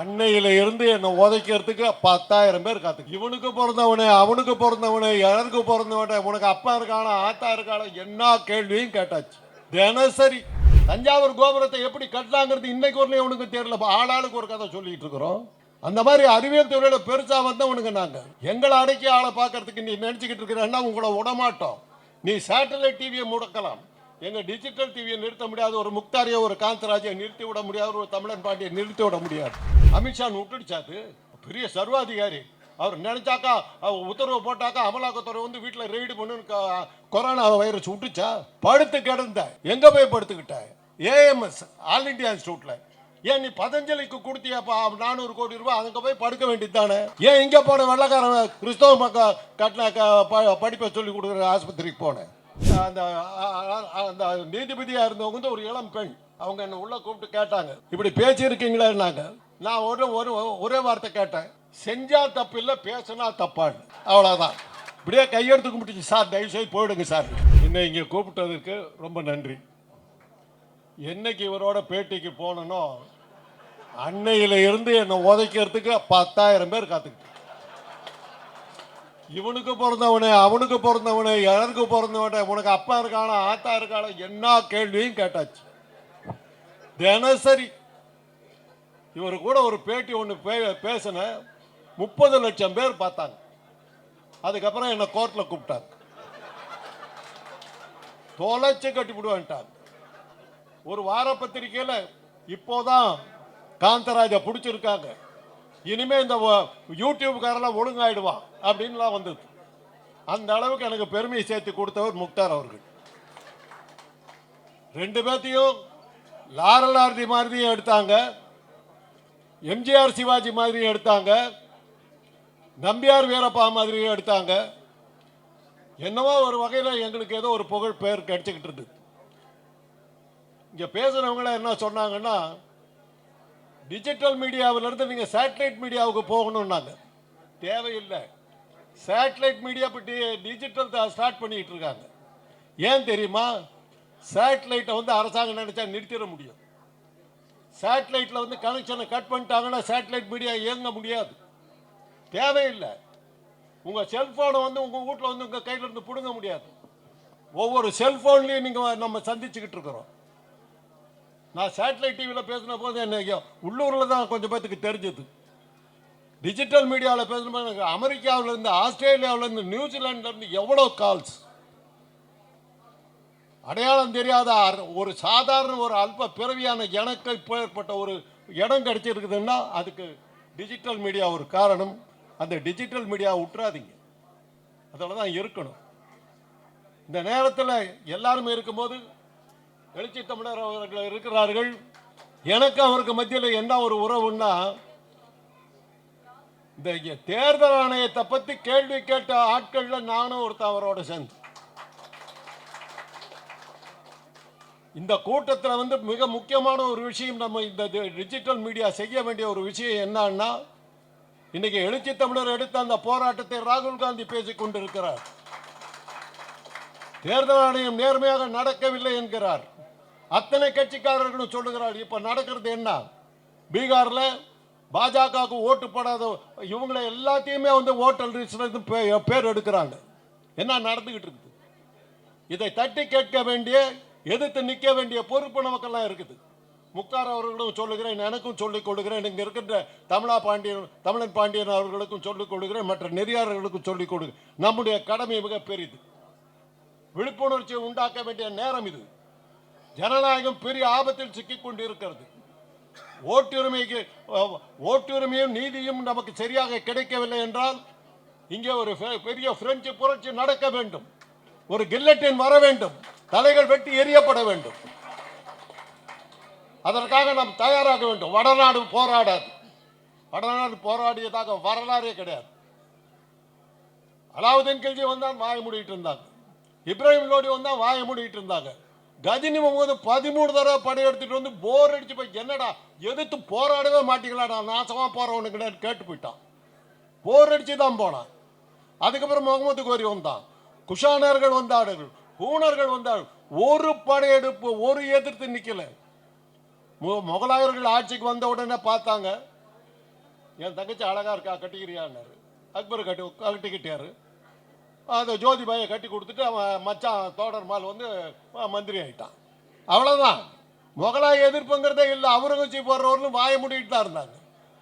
அன்னையில இருந்து என்னை உதைக்கிறதுக்கு பத்தாயிரம் பேர் காத்து இவனுக்கு பிறந்தவனே அவனுக்கு பிறந்தவனே எனக்கு பிறந்தவனே உனக்கு அப்பா இருக்கானா ஆத்தா இருக்கானா என்ன கேள்வியும் கேட்டாச்சு. தினசரி. தஞ்சாவூர் கோபுரத்தை எப்படி கட்டலாங்கிறது இன்னைக்கு வரலையும் உனக்கு தெரியல. ஆளாளுக்கு ஒரு கதை சொல்லிட்டு இருக்கிறோம். அந்த மாதிரி அறிவியல் துறையில பெருசா வந்தவனுங்க நாங்க. எங்களை அடக்கி ஆளை பார்க்கறதுக்கு நீ நினைச்சுக்கிட்டு இருக்கிறன்னா உங்களை விடமாட்டோம். நீ சேட்டலைட் டிவியை முடக்கலாம். எங்கள் டிஜிட்டல் டிவியை நிறுத்த முடியாது ஒரு முக்தாரியை ஒரு காந்தராஜை நிறுத்தி விட முடியாது ஒரு தமிழன் பாண்டியை நிறுத்தி விட முடியாது. அமித்ஷா விட்டுடுச்சாது பெரிய சர்வாதிகாரி. அவர் நினைச்சாக்கா அவர் உத்தரவு போட்டாக்கா அமலாக்கத்துறை வந்து வீட்டில் ரெய்டு பண்ணுன்னு கொரோனா வைரஸ் விட்டுச்சா படுத்து கிடந்த. எங்க போய் படுத்துக்கிட்ட? ஏஎம்எஸ் ஆல் இண்டியா இன்ஸ்டியூட்ல ஏன் நீ பதஞ்சலிக்கு கொடுத்தியப்பா? நானூறு கோடி ரூபாய் அங்க போய் படுக்க வேண்டியது தானே? ஏன் இங்க போன வெள்ளக்காரன் கிறிஸ்தவ மக்கள் கட்டின க- ப- படிப்பை சொல்லி கொடுக்குற ஆஸ்பத்திரிக்கு போனேன்? அந்த அந்த நீதிபதியாக இருந்தவங்க வந்து ஒரு இளம் பெண். அவங்க என்னை உள்ள கூப்பிட்டு கேட்டாங்க. இப்படி பேசியிருக்கீங்களேன்னாங்க நான் ஒரு ஒரு ஒரே வார்த்தை கேட்டேன். செஞ்சால் தப்பு இல்லை பேசினா தப்பான்னு. அவ்வளோதான் இப்படியே கையெடுத்து கும்பிட்டுச்சு. சார் தயவுசெய்து போயிடுங்க சார். என்னை இங்கே கூப்பிட்டதுக்கு ரொம்ப நன்றி. என்னைக்கு இவரோட பேட்டிக்கு போனனோ அன்னையில இருந்து என்னை உதைக்கிறதுக்கு பத்தாயிரம் பேர் காத்துக்கிட்டு இவனுக்கு பிறந்தவனே அவனுக்கு பிறந்தவனே எனக்கு பிறந்தவனே உனக்கு அப்பா இருக்கானா ஆத்தா இருக்கானா என்ன கேள்வியும் கேட்டாச்சு. தினசரி. இவர் கூட ஒரு பேட்டி ஒன்று பே பேசின முப்பது லட்சம் பேர் பார்த்தாங்க. அதுக்கப்புறம் என்னை கோர்ட்டில் கூப்பிட்டாங்க தொலைச்சு கட்டிவிடுவேன்ட்டாங்க ஒரு வார பத்திரிக்கையில் இப்போதான் காந்தராஜா பிடிச்சிருக்காங்க. இனிமே இந்த வ- யூடியூப்காரெல்லாம் ஒழுங்காயிடுவான் அப்படின்லாம் வந்தது அந்த அளவுக்கு எனக்கு பெருமையை சேர்த்து கொடுத்தவர் முக்தார் அவர்கள். ரெண்டு பேர்த்தையும் லாரலார்தி மாதிரியும் எடுத்தாங்க. எம்ஜிஆர் சிவாஜி மாதிரியும் எடுத்தாங்க. நம்பியார் வீரப்பா மாதிரியும் எடுத்தாங்க. என்னவோ ஒரு வகையில் எங்களுக்கு ஏதோ ஒரு புகழ் பெயர் கிடைச்சிக்கிட்டு இருக்கு இங்கே பேசுகிறவங்கள என்ன சொன்னாங்கன்னா டிஜிட்டல் மீடியாவிலேருந்து நீங்கள் சேட்டலைட் மீடியாவுக்கு போகணும்னாங்க. தேவையில்லை. சேட்டலைட் மீடியா பற்றி டிஜிட்டல் ஸ்டார்ட் பண்ணிட்டு இருக்காங்க ஏன் தெரியுமா? சேட்டலைட்டை வந்து அரசாங்கம் நினைச்சா நிறுத்திட முடியும். சேட்டலைட்டில் வந்து கனெக்ஷனை கட் பண்ணிட்டாங்கன்னா சேட்டலைட் மீடியா இயங்க முடியாது. தேவையில்லை. உங்கள் செல்ஃபோனை வந்து உங்கள் வீட்டில் வந்து உங்கள் கையிலேருந்து பிடுங்க முடியாது. ஒவ்வொரு செல்ஃபோன்லேயும் நீங்கள் நம்ம சந்திச்சுக்கிட்டு இருக்கிறோம். நான் சேட்டலைட் டிவியில் பேசின போது என்ன உள்ளூரில் தான் கொஞ்சம் பேத்துக்கு தெரிஞ்சது. டிஜிட்டல் மீடியாவில் பேசும்போது எனக்கு அமெரிக்காவிலேருந்து ஆஸ்திரேலியாவிலேருந்து நியூசிலாண்ட்லேருந்து எவ்வளோ கால்ஸ் அடையாளம் தெரியாத ஒரு சாதாரண ஒரு அல்ப பிறவியான எனக்கு இப்போ ஏற்பட்ட ஒரு இடம் கிடைச்சிருக்குதுன்னா அதுக்கு டிஜிட்டல் மீடியா ஒரு காரணம். அந்த டிஜிட்டல் மீடியா விட்டுறாதீங்க அதில் தான் இருக்கணும். இந்த நேரத்தில் எல்லாருமே இருக்கும்போது எழுச்சி தமிழர் அவர்கள் இருக்கிறார்கள். எனக்கு அவருக்கு மத்தியில் என்ன ஒரு உறவுன்னா இந்த தேர்தல் ஆணையத்தை பத்தி கேள்வி கேட்ட ஆட்கள்ல நானும் ஒருத்தன் அவரோட சேர்ந்து. இந்த கூட்டத்தில் வந்து மிக முக்கியமான ஒரு விஷயம் நம்ம இந்த டிஜிட்டல் மீடியா செய்ய வேண்டிய ஒரு விஷயம் என்னன்னா இன்னைக்கு எழுச்சி தமிழர் எடுத்த அந்த போராட்டத்தை ராகுல் காந்தி பேசிக் கொண்டிருக்கிறார். தேர்தல் ஆணையம் நேர்மையாக நடக்கவில்லை என்கிறார். அத்தனை கட்சிக்காரர்களும் சொல்லுகிறார் இப்ப நடக்கிறது என்ன? பீகார்ல பாஜகவுக்கு ஓட்டு போடாத இவங்களை எல்லாத்தையுமே வந்து ஓட்டல் லிஸ்ட்ல பே- பேர் எடுக்கிறாங்க. என்ன நடந்துகிட்டு இருக்குது? இதை தட்டி கேட்க வேண்டிய எதிர்த்து நிற்க வேண்டிய பொறுப்பு நமக்கெல்லாம் இருக்குது. முக்தார் அவர்களும் சொல்லுகிறேன் எனக்கும் சொல்லிக் கொடுக்கிறேன் இங்கே இருக்கின்ற தமிழா பாண்டியன் தமிழன் பாண்டியன் அவர்களுக்கும் சொல்லிக் கொடுக்கிறேன் மற்ற நெறியாளர்களுக்கும் சொல்லிக் கொடுக்கிறேன் நம்முடைய கடமை மிக பெரிது. விழிப்புணர்ச்சியை உண்டாக்க வேண்டிய நேரம் இது. ஜனநாயகம் பெரிய ஆபத்தில் சிக்கிக் கொண்டிருக்கிறது ஓட்டுரிமைக்கு ஓட்டுரிமையும் நீதியும் நமக்கு சரியாக கிடைக்கவில்லை என்றால் இங்கே ஒரு பெ- பெரிய பிரெஞ்சு புரட்சி நடக்க வேண்டும். ஒரு கில்லட்டின் வர வேண்டும். தலைகள் வெட்டி எரியப்பட வேண்டும். அதற்காக நாம் தயாராக வேண்டும். வடநாடு போராடாது. வடநாடு போராடியதாக வரலாறே கிடையாது. அலாவுதீன் கில்ஜி வந்தால் வாய மூடிட்டு இருந்தாங்க. இப்ராஹிம் லோடி வந்தால் வாய மூடிட்டு இருந்தாங்க. கஜினி முகமது பதிமூணு தடவை எடுத்துகிட்டு வந்து போர் அடிச்சு போய் என்னடா எதிர்த்து போராடவே மாட்டீங்களாடா நாசமாக போகிறவனுக்கு கேட்டு போயிட்டான். போர் அடிச்சு தான் போனான். அதுக்கப்புறம் முகமது கோரி வந்தான். குஷானர்கள் வந்தார்கள் ஹூனர்கள் வந்தார்கள். ஒரு படையெடுப்பு ஒரு எதிர்த்து நிற்கலை மு- முகலாயர்கள் ஆட்சிக்கு வந்த உடனே பார்த்தாங்க என் தங்கச்சி அழகா இருக்கா கட்டிக்கிறியான்னாரு. அக்பர் கட்டி கட்டிக்கிட்டாரு அந்த ஜோதிபாயை கட்டி கொடுத்துட்டு அவன் மச்சான் தோடர்மால் வந்து மந்திரி ஆகிட்டான் அவ்வளோதான் முகலாய எதிர்ப்புங்கிறதே இல்லை. அவுரங்கசீப் போடுறவர்களும் வாய முடிக்கிட்டு தான் இருந்தாங்க.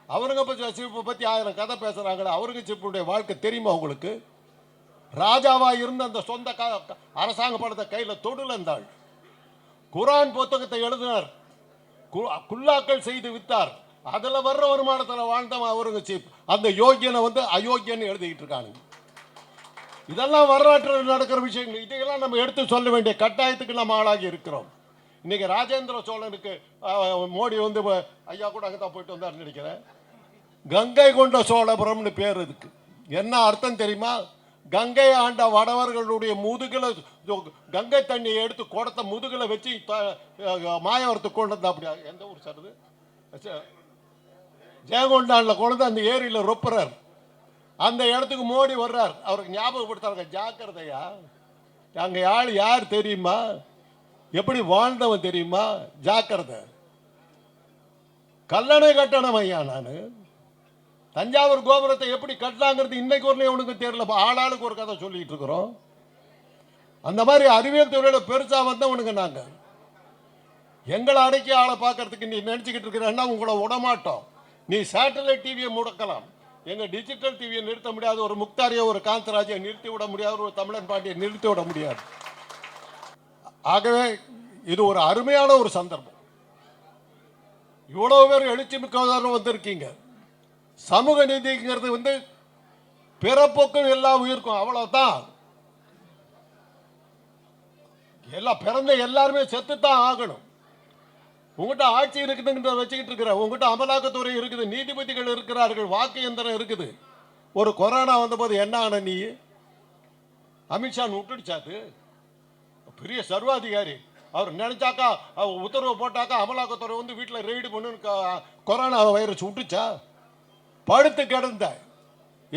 அவுரங்கசீப்பை பற்றி ஆயிரம் கதை பேசுகிறாங்களே அவரங்கசீப்புடைய வாழ்க்கை தெரியுமா உங்களுக்கு? ராஜாவாக இருந்த அந்த சொந்த க- க- அரசாங்க படத்தை கையில் தொடுல இருந்தாள் குரான் புத்தகத்தை எழுதினார். கு- குல்லாக்கள் செய்து வித்தார் அதில் வர்ற வருமானத்தில் வாழ்ந்தவன் அவுரங்கசீப். அந்த யோகியனை வந்து அயோக்கியன்னு எழுதிக்கிட்டு இருக்கானுங்க. இதெல்லாம் வரலாற்றில் நடக்கிற விஷயங்கள். இதையெல்லாம் நம்ம எடுத்து சொல்ல வேண்டிய கட்டாயத்துக்கு நம்ம ஆளாகி இருக்கிறோம். இன்னைக்கு ராஜேந்திர சோழனுக்கு மோடி வந்து ஐயா கூட அங்கே தான் போயிட்டு வந்தாருன்னு நினைக்கிறேன். கங்கை கொண்ட சோழபுரம்னு பேர் இதுக்கு என்ன அர்த்தம் தெரியுமா? கங்கை ஆண்ட வடவர்களுடைய முதுகில் கங்கை தண்ணியை எடுத்து குடத்தை முதுகில் வச்சு த- மாயவரத்துக்கு கொண்டு வந்தா அப்படியா எந்த ஊர் சார் இது ச- கொண்டு வந்து அந்த ஏரியில் ரொப்புறார். அந்த இடத்துக்கு மோடி வர்றார். அவருக்கு ஞாபகப்படுத்தாங்க ஜாக்கிரதையா? அங்கே ஆள் யார் தெரியுமா? எப்படி வாழ்ந்தவன் தெரியுமா? ஜாக்கிரதை. கல்லணை கட்டணம் ஐயா நான். தஞ்சாவூர் கோபுரத்தை எப்படி கட்டலாங்கிறது இன்னைக்கு ஒரு உனக்கு தெரியல. ஆளாளுக்கு ஒரு கதை சொல்லிட்டு இருக்கிறோம். அந்த மாதிரி அறிவியல் துறையில பெருசா வந்தவனுங்க நாங்க. எங்களை அடக்கி ஆளை பார்க்கறதுக்கு நீ நினைச்சுக்கிட்டு இருக்கிறன்னா உங்களை விடமாட்டோம். நீ சேட்டலைட் டிவியை முடக்கலாம். எங்க டிஜிட்டல் டிவியை நிறுத்த முடியாது ஒரு முக்தாரியை ஒரு காந்தராஜை நிறுத்தி விட முடியாது ஒரு தமிழன் பாண்டியை நிறுத்தி விட முடியாது. ஆகவே இது ஒரு அருமையான ஒரு சந்தர்ப்பம். இவ்வளவு பேர் எழுச்சி மிக்கவதாரம் வந்திருக்கீங்க. சமூக நீதிங்கிறது வந்து பிறப்போக்கும் எல்லா உயிருக்கும் அவ்வளவுதான். எல்லாம் பிறந்த எல்லாருமே செத்துத்தான் ஆகணும். உங்ககிட்ட ஆட்சி இருக்குதுன்ற வச்சுக்கிட்டு இருக்கிற உங்ககிட்ட அமலாக்கத்துறை இருக்குது நீதிபதிகள் இருக்கிறார்கள் வாக்கு எந்திரம் இருக்குது. ஒரு கொரோனா வந்தபோது என்ன ஆன நீ? அமித்ஷா விட்டுடுச்சாது பெரிய சர்வாதிகாரி. அவர் நினைச்சாக்கா அவர் உத்தரவு போட்டாக்கா அமலாக்கத்துறை வந்து வீட்டில் ரெய்டு பண்ணு கொரோனா வைரஸ் விட்டுச்சா படுத்து கிடந்த.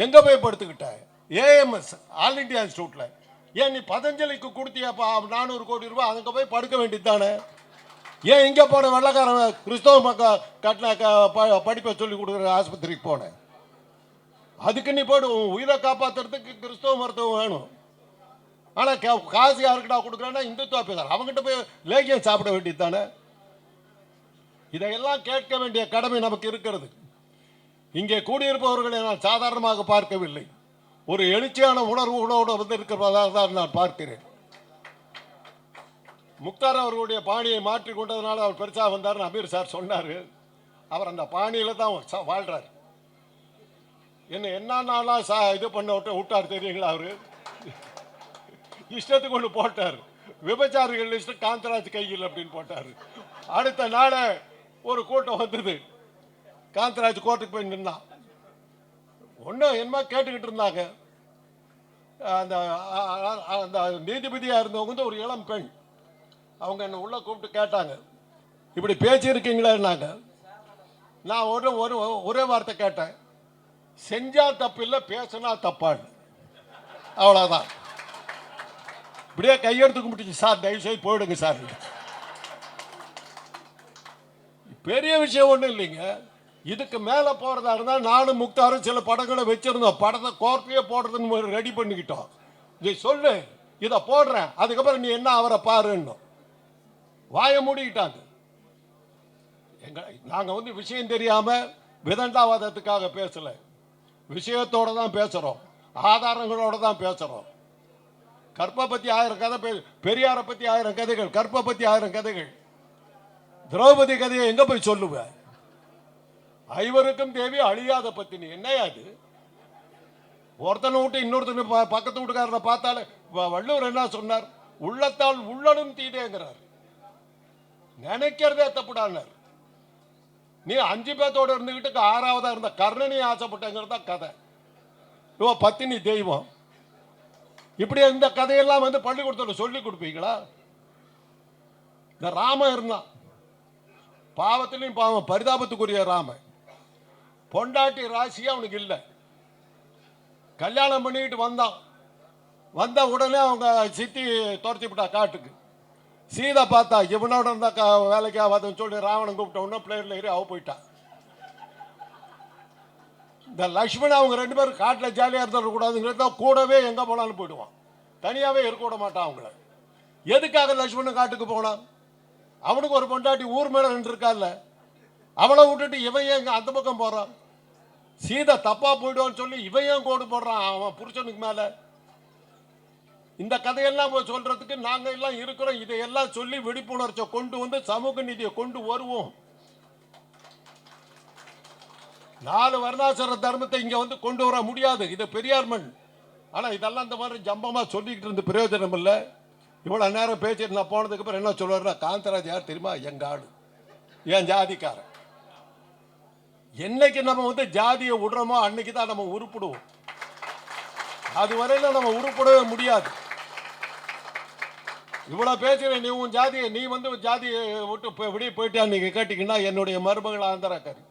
எங்க போய் படுத்துக்கிட்ட? ஏஎம்எஸ் ஆல் இந்தியா இன்ஸ்டியூட்டில் ஏன் நீ பதஞ்சலிக்கு கொடுத்தியாப்பா நானூறு கோடி ரூபாய் அங்கே போய் படுக்க வேண்டியது தானே ஏன் இங்கே போன வெள்ளக்காரன் கிறிஸ்தவ மக்கள் கட்டின க- ப- படிப்பை சொல்லி கொடுக்குற ஆஸ்பத்திரிக்கு போனேன். அதுக்கு நீ போடு உயிரை காப்பாத்துறதுக்கு கிறிஸ்தவ மருத்துவம் வேணும். ஆனால் கே காசு யாருக்கிட்ட கொடுக்குறேன்னா இந்துத்துவா பேசுறாங்க அவங்ககிட்ட போய் லேகியம் சாப்பிட வேண்டியது தானே இதையெல்லாம் கேட்க வேண்டிய கடமை நமக்கு இருக்கிறது. இங்கே கூடியிருப்பவர்களை நான் சாதாரணமாக பார்க்கவில்லை. ஒரு எழுச்சியான உணர்வுகளோடு வந்து இருக்கிறதாக தான் நான் பார்க்கிறேன். முக்தார் அவர்களுடைய பாணியை மாற்றி கொண்டதுனால அவர் பெருசாக வந்தார்னு அமீர் சார் சொன்னார். அவர் அந்த பாணியில் தான் ச- வாழ்றார். என்ன நாளாக சா இது பண்ண விட்டு விட்டார் தெரியுங்களா அவர்? இஷ்டத்துக்கு ஒன்று போட்டார். விபச்சாரிகள் லிஸ்ட் காந்தராஜ் கையில் அப்படின்னு போட்டார். அடுத்த நாள் ஒரு கூட்டம் வந்தது. காந்தராஜ் கோர்ட்டுக்கு போய் நின்னான். ஒன்றும் என்னமா கேட்டுக்கிட்டு இருந்தாங்க. அந்த அந்த நீதிபதியாக இருந்தவங்க வந்து ஒரு இளம் பெண். அவங்க என்னை உள்ளே கூப்பிட்டு கேட்டாங்க. இப்படி பேசியிருக்கீங்களேன்னாங்க. நான் ஒரு ஒரு ஒரே வார்த்தை கேட்டேன். செஞ்சா தப்பு இல்லை பேசினா தப்பான்னு. அவ்வளோதான் இப்படியே கையெடுத்து கும்பிட்டுச்சு. சார் தயவுசெய்து போயிடுங்க சார். பெரிய விஷயம் ஒன்றும் இல்லைங்க. இதுக்கு மேலே போகிறதா இருந்தால் நானும் முக்தாரும் சில படங்களை வச்சுருந்தோம். படத்தை கோர்ட்லேயே போடுறதுன்னு ரெடி பண்ணிக்கிட்டோம். இதை சொல்லு இதை போடுறேன். அதுக்கப்புறம் நீ என்ன அவரை பாருன்னு. வாயை மூடிக்கிட்டாங்க. எங்களை நாங்கள் வந்து விஷயம் தெரியாமல் விதண்டாவாதத்துக்காக பேசலை. விஷயத்தோட தான் பேசுகிறோம் ஆதாரங்களோட தான் பேசுகிறோம் கற்பை பற்றி ஆயிரம் கதை பே பெரியாரை பற்றி ஆயிரம் கதைகள் கற்பை பற்றி ஆயிரம் கதைகள். திரௌபதி கதையை எங்கே போய் சொல்லுவ? ஐவருக்கும் தேவி அழியாத பத்தினி. என்னையா அது ஒருத்தனை விட்டு இன்னொருத்தனை ப- பக்கத்து வீட்டுக்காரரை பார்த்தாலே வ- வள்ளுவர் என்ன சொன்னார்? உள்ளத்தால் உள்ளனும் தீதேங்கிறார். நினைக்கிறதே தப்புடானார். நீ அஞ்சு பேர்த்தோட இருந்துகிட்டு ஆறாவதா இருந்த கர்ணனி ஆசைப்பட்டங்கிறது தான் கதை. இவ பத்தினி தெய்வம். இப்படி இந்த கதையெல்லாம் வந்து பள்ளிக்கூடத்தில் சொல்லி கொடுப்பீங்களா? இந்த ராமன் இருந்தான். பாவத்திலையும் பாவம் பரிதாபத்துக்குரிய ராமன். பொண்டாட்டி ராசி அவனுக்கு இல்லை. கல்யாணம் பண்ணிக்கிட்டு வந்தான். வந்த உடனே அவங்க சித்தி துரத்தி விட்டா காட்டுக்கு. சீதை பார்த்தா இவனோட இருந்தா க- வேலைக்கு ஆகாதுன்னு சொல்லி ராவணன் கூப்பிட்ட உடனே பிளேட்ல ஏறி அவ போயிட்டான் இந்த லக்ஷ்மண் அவங்க ரெண்டு பேரும் காட்டில் ஜாலியாக இருந்துடக்கூடாதுங்கிறத கூடவே எங்கே போனாலும் போயிடுவான். தனியாகவே இருக்க விட மாட்டான் அவங்கள. எதுக்காக லக்ஷ்மணன் காட்டுக்கு போனான்? அவனுக்கு ஒரு பொண்டாட்டி ஊர் மேலே நின்றுருக்கான்ல. அவளை விட்டுட்டு இவன் ஏன் அந்த பக்கம் போகிறான் சீதை தப்பாக போயிடுவான்னு சொல்லி இவன் ஏன் கோடு போடுறான்? அவன் புருஷனுக்கு மேலே. இந்த கதையெல்லாம் சொல்றதுக்கு நாங்க எல்லாம் இருக்கிறோம். இதையெல்லாம் சொல்லி விழிப்புணர்ச்சியை கொண்டு வந்து சமூக நீதியை கொண்டு வருவோம். நாலு வருணாசிர தர்மத்தை இங்க வந்து கொண்டு வர முடியாது. இது பெரியார் மண். ஆனா இதெல்லாம் இந்த மாதிரி ஜம்பமா சொல்லிக்கிட்டு இருந்து பிரயோஜனம் இல்லை. இவ்வளவு நேரம் பேசிட்டு நான் போனதுக்கு அப்புறம் என்ன சொல்லுவாருன்னா காந்தராஜ் யார் தெரியுமா? எங்க ஆடு என் ஜாதிக்காரன். என்னைக்கு நம்ம வந்து ஜாதியை விடுறோமோ அன்னைக்கு தான் நம்ம உருப்பிடுவோம். அது வரையில நம்ம உருப்படவே முடியாது. இவ்வளவு பேசுற நீ உன் ஜாதியை நீ வந்து ஜாதியை விட்டு இப்போ விடிய போயிட்டா நீங்க கேட்டீங்கன்னா என்னுடைய மருமகள் ஆந்திராக்காரி.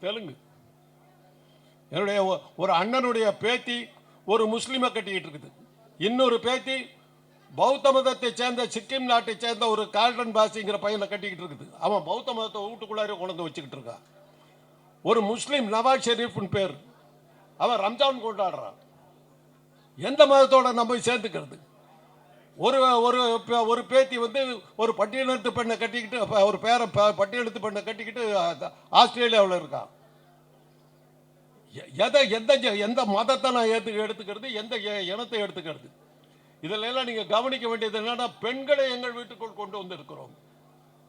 தெலுங்கு. என்னுடைய ஒரு அண்ணனுடைய பேத்தி ஒரு முஸ்லீமை கட்டிக்கிட்டு இருக்குது. இன்னொரு பேத்தி பௌத்த மதத்தை சேர்ந்த சிக்கிம் நாட்டை சேர்ந்த ஒரு கால்டன் பாசிங்கிற பையனை கட்டிக்கிட்டு இருக்குது. அவன் பௌத்த மதத்தை வீட்டுக்குள்ளார கொண்டு வச்சுக்கிட்டு இருக்கான் ஒரு முஸ்லீம் நவாஸ் ஷெரீஃப்னு பேர். அவன் ரம்ஜான் கொண்டாடுறான். எந்த மதத்தோட நம்ம போய் சேர்ந்துக்கிறது? ஒரு ஒரு பே- ஒரு பேத்தி வந்து ஒரு பட்டியலத்து பெண்ணை கட்டிக்கிட்டு ஒரு பேரை ப- பட்டியலத்து பெண்ணை கட்டிக்கிட்டு ஆஸ்திரேலியாவில் இருக்கான் எ- எதை எந்த எந்த மதத்தை நான் ஏற்று எடுத்துக்கிறது எந்த இனத்தை எடுத்துக்கிறது? இதில் எல்லாம் நீங்கள் கவனிக்க வேண்டியது என்னன்னா பெண்களை எங்கள் வீட்டுக்குள் கொண்டு வந்து இருக்கிறோம்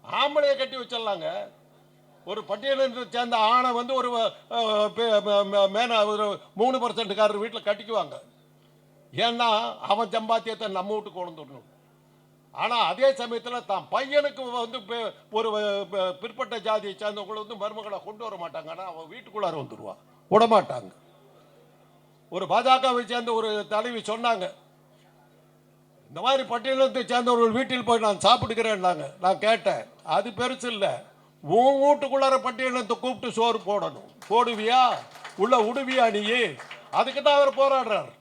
ஆம்பளையை கட்டி வச்சிடலாங்க. ஒரு பட்டியலத்தை சேர்ந்த ஆணை வந்து ஒரு மேன ஒரு மூணு பர்சன்ட்காரர் வீட்டில் கட்டிக்குவாங்க. ஏன்னா அவன் சம்பாத்தியத்தை நம்ம வீட்டுக்கு கொண்டு வரணும் ஆனால் அதே சமயத்தில் தான் பையனுக்கு வந்து ஒரு பிற்பட்ட ஜாதியை சேர்ந்தவங்களை வந்து மருமகளை கொண்டு வர மாட்டாங்க. ஆனால் அவன் வீட்டுக்குள்ளார வந்துடுவான் விட மாட்டாங்க ஒரு பாஜகவை சேர்ந்த ஒரு தலைவி சொன்னாங்க இந்த மாதிரி பட்டியலத்தை சேர்ந்தவர்கள் வீட்டில் போய் நான் சாப்பிட்டுக்கிறேன்னாங்க. நான் கேட்டேன். அது பெருசு இல்லை. உன் வீட்டுக்குள்ளார பட்டியலத்தை கூப்பிட்டு சோறு போடணும். போடுவியா? உள்ள விடுவியா நீ? அதுக்கு தான் அவர் போராடுறார்.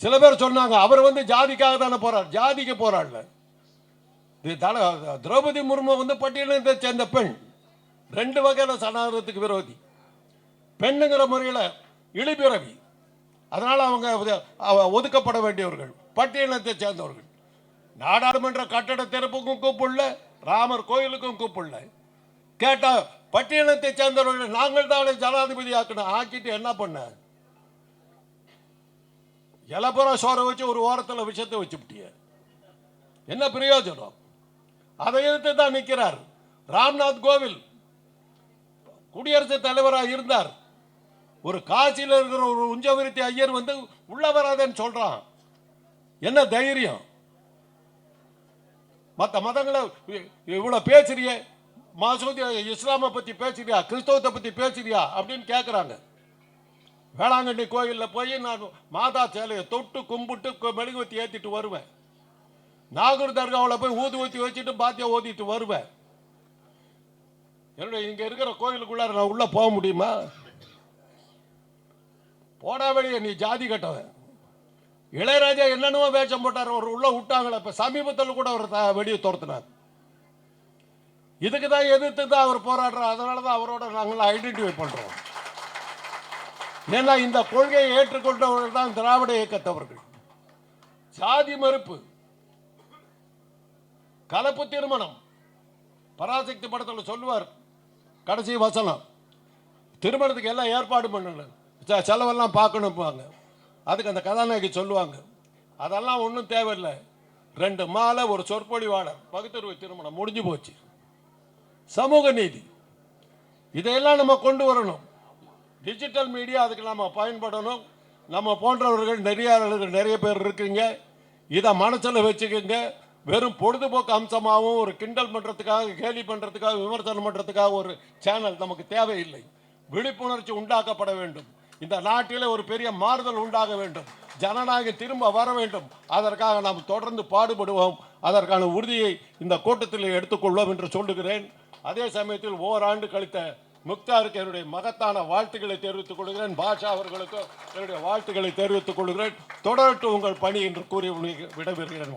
சில பேர் சொன்னாங்க அவர் வந்து ஜாதிக்காக தானே போறார் ஜாதிக்கு போராடல இது திரௌபதி முர்மு வந்து பட்டியலத்தை சேர்ந்த பெண். ரெண்டு வகையான சனாதனத்துக்கு விரோதி. பெண்ணுங்கிற முறையில் இழிபிறவி. அதனால் அவங்க ஒதுக்கப்பட வேண்டியவர்கள் பட்டியலத்தை சேர்ந்தவர்கள். நாடாளுமன்ற கட்டட திறப்புக்கும் கூப்பிடல ராமர் கோயிலுக்கும் கூப்பிடல. கேட்டால் பட்டியலத்தை சேர்ந்தவர்கள் நாங்கள் தான் ஜனாதிபதி ஆக்கணும் ஆக்கிட்டு என்ன பண்ண? இலப்புற சோறை வச்சு ஒரு ஓரத்தில் விஷத்தை வச்சுப்பிட்டிய. என்ன பிரயோஜனம்? அதை எதிர்த்து தான் நிற்கிறார். ராம்நாத் கோவில் குடியரசுத் தலைவராக இருந்தார். ஒரு காசியில் இருக்கிற ஒரு உஞ்சவிருத்தி ஐயர் வந்து உள்ள வராதேன்னு சொல்றான். என்ன தைரியம்? மற்ற மதங்களை இ- இவ்வளவு பேசுறிய? மசூதி இஸ்லாமை பற்றி பேசுறியா? கிறிஸ்தவத்தை பற்றி பேசுறியா? அப்படின்னு கேட்குறாங்க வேளாங்கண்ணி கோயிலில் போய் நான் மாதா சேலையை தொட்டு கும்பிட்டு மெழுகுவத்தி ஏற்றிட்டு வருவேன். நாகூர் தர்காவில் போய் ஊதுவத்தி வச்சுட்டு பாத்தியம் ஓதிட்டு வருவேன். என்னுடைய இங்கே இருக்கிற கோயிலுக்குள்ளார நான் உள்ளே போக முடியுமா? போனா வெளியே நீ ஜாதி கட்டவன். இளையராஜா என்னென்னவோ வேஷம் போட்டார் அவர் உள்ள விட்டாங்களே இப்போ சமீபத்தில் கூட அவர் த- வெளியே துரத்துனார். இதுக்கு தான் எதிர்த்து தான் அவர் போராடுறார். அதனால தான் அவரோட நாங்கள் ஐடென்டிஃபை பண்ணுறோம் ஏன்னா இந்த கொள்கையை ஏற்றுக்கொண்டவர்கள் தான் திராவிட இயக்கத்தவர்கள். சாதி மறுப்பு. கலப்பு திருமணம். பராசக்தி படத்தில் சொல்லுவார். கடைசி வசனம். திருமணத்துக்கு எல்லாம் ஏற்பாடு பண்ணணும் செலவெல்லாம் பார்க்கணும்பாங்க. அதுக்கு அந்த கதாநாயகி சொல்லுவாங்க. அதெல்லாம் ஒன்றும் தேவையில்லை. ரெண்டு மாலை ஒரு சொற்பொழிவாளர் பகுத்தறிவு திருமணம் முடிஞ்சு போச்சு. சமூக நீதி. இதையெல்லாம் நம்ம கொண்டு வரணும். டிஜிட்டல் மீடியா அதுக்கு நம்ம பயன்படணும். நம்ம போன்றவர்கள் நிறைய நிறைய பேர் இருக்குங்க. இதை மனசில் வச்சுக்கோங்க. வெறும் பொழுதுபோக்கு அம்சமாகவும் ஒரு கிண்டல் பண்ணுறதுக்காக கேலி பண்ணுறதுக்காக விமர்சனம் பண்ணுறதுக்காக ஒரு சேனல் நமக்கு தேவையில்லை. விழிப்புணர்ச்சி உண்டாக்கப்பட வேண்டும். இந்த நாட்டிலே ஒரு பெரிய மாறுதல் உண்டாக வேண்டும். ஜனநாயகம் திரும்ப வர வேண்டும். அதற்காக நாம் தொடர்ந்து பாடுபடுவோம். அதற்கான உறுதியை இந்த கூட்டத்தில் எடுத்துக்கொள்வோம் என்று சொல்லுகிறேன். அதே சமயத்தில் ஓராண்டு கழித்த முக்தாருக்கு என்னுடைய மகத்தான வாழ்த்துக்களை தெரிவித்துக் கொள்கிறேன். பாஷா அவர்களுக்கும் என்னுடைய வாழ்த்துக்களை தெரிவித்துக் கொள்கிறேன். தொடரட்டும் உங்கள் பணி என்று கூறி விடைபெறுகிறேன்.